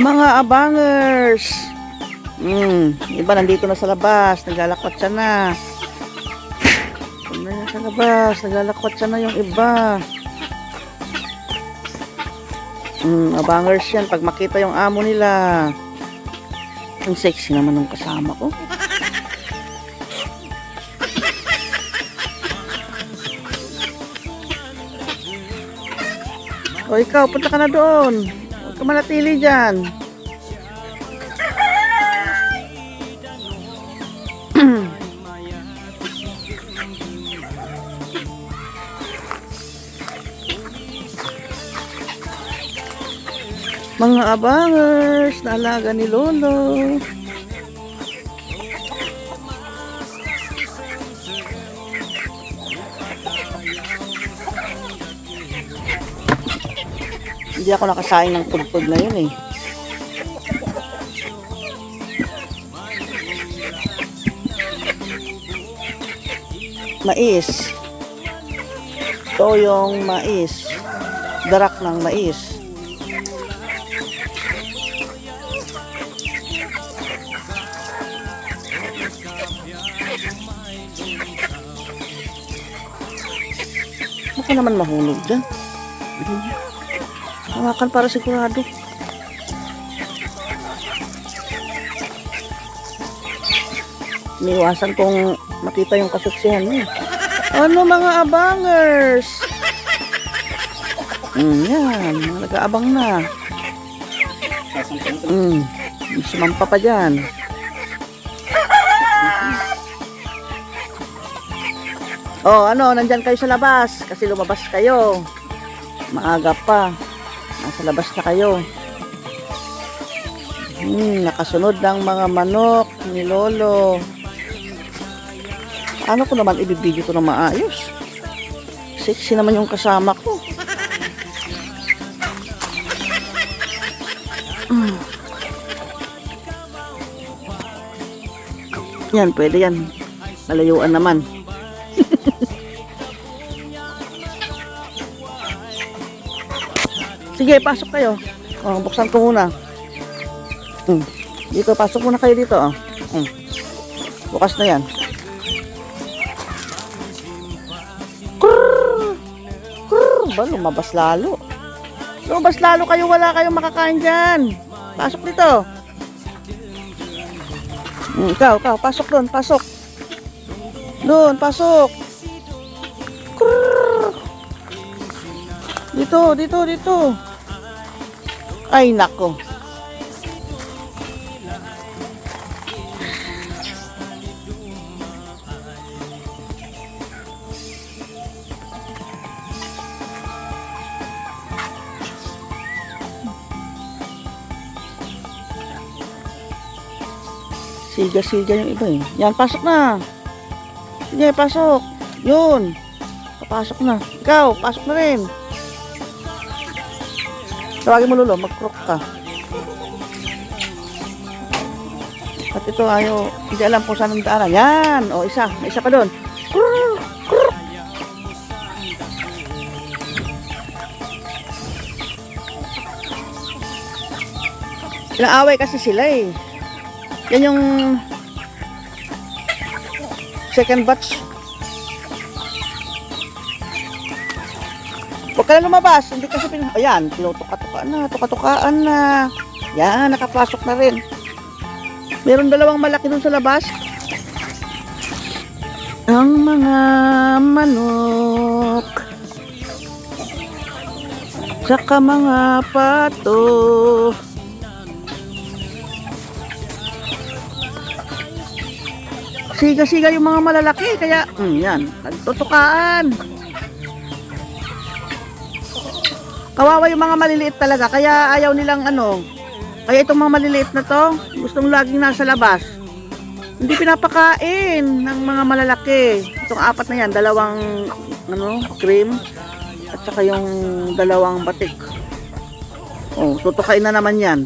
Mga abangers! Hmm, iba nandito na sa labas, naglalakwat siya na. Ano na sa labas, naglalakwat siya na yung iba. Hmm, abangers yan, pag makita yung amo nila. Ang sexy naman ng kasama ko. O ikaw, punta ka na doon. Huwag ka manatili dyan. Mga abangers na alaga ni Lolo. Hindi ako nakasaing ng pudpud na yun eh. Mais. Ito yung mais. Darak ng mais. Baka naman mahulog dyan. Hawakan para sigurado. Niwasan kong makita yung kasuksihan mo. Ano mga abangers? Mm, yan, nag-aabang na. Mm, sumampa pa dyan. Oh, ano, nandyan kayo sa labas kasi lumabas kayo. Maaga pa. Nasa labas na kayo. Hmm, nakasunod ng mga manok ni Lolo. Ano ko naman ibibidyo ko na maayos? Sexy naman yung kasama ko. Hmm. Yan, pwede yan. Malayuan naman. Sige, pasok kayo. Oh, buksan ko muna. Hmm. Dito, pasok muna kayo dito. Oh. Hmm. Bukas na yan. Krrr! Krrr! Ba, lumabas lalo. Lumabas lalo kayo, wala kayong makakain dyan. Pasok dito. Hmm, ikaw, ikaw, pasok doon, pasok. Doon, pasok. Krrr! Dito, dito, dito. Ay, nako. Siga-siga yung iba eh. Yan, pasok na. Sige, pasok. Yun. Papasok na. Ikaw, pasok na rin. Tawagin mo Lolo, mag-crook ka. At ito ayaw, hindi alam kung saan ang daanan. Yan! O, isa. Isa pa doon. Krrr. Inaaway kasi sila eh. Yan yung second batch. Huwag ka na lumabas. Hindi kasi pin... Ayan, tinutuka-tuka na, tuka-tukaan na. Yan, nakapasok na rin. Meron dalawang malaki dun sa labas. Ang mga manok. Tsaka mga pato. Siga-siga yung mga malalaki. Kaya, mm, yan, nagtutukaan. Kawawa yung mga maliliit talaga. Kaya ayaw nilang ano. Kaya itong mga maliliit na to, gustong laging nasa labas. Hindi pinapakain ng mga malalaki. Itong apat na yan, dalawang ano, cream at saka yung dalawang batik. Oh, tutukain na naman yan.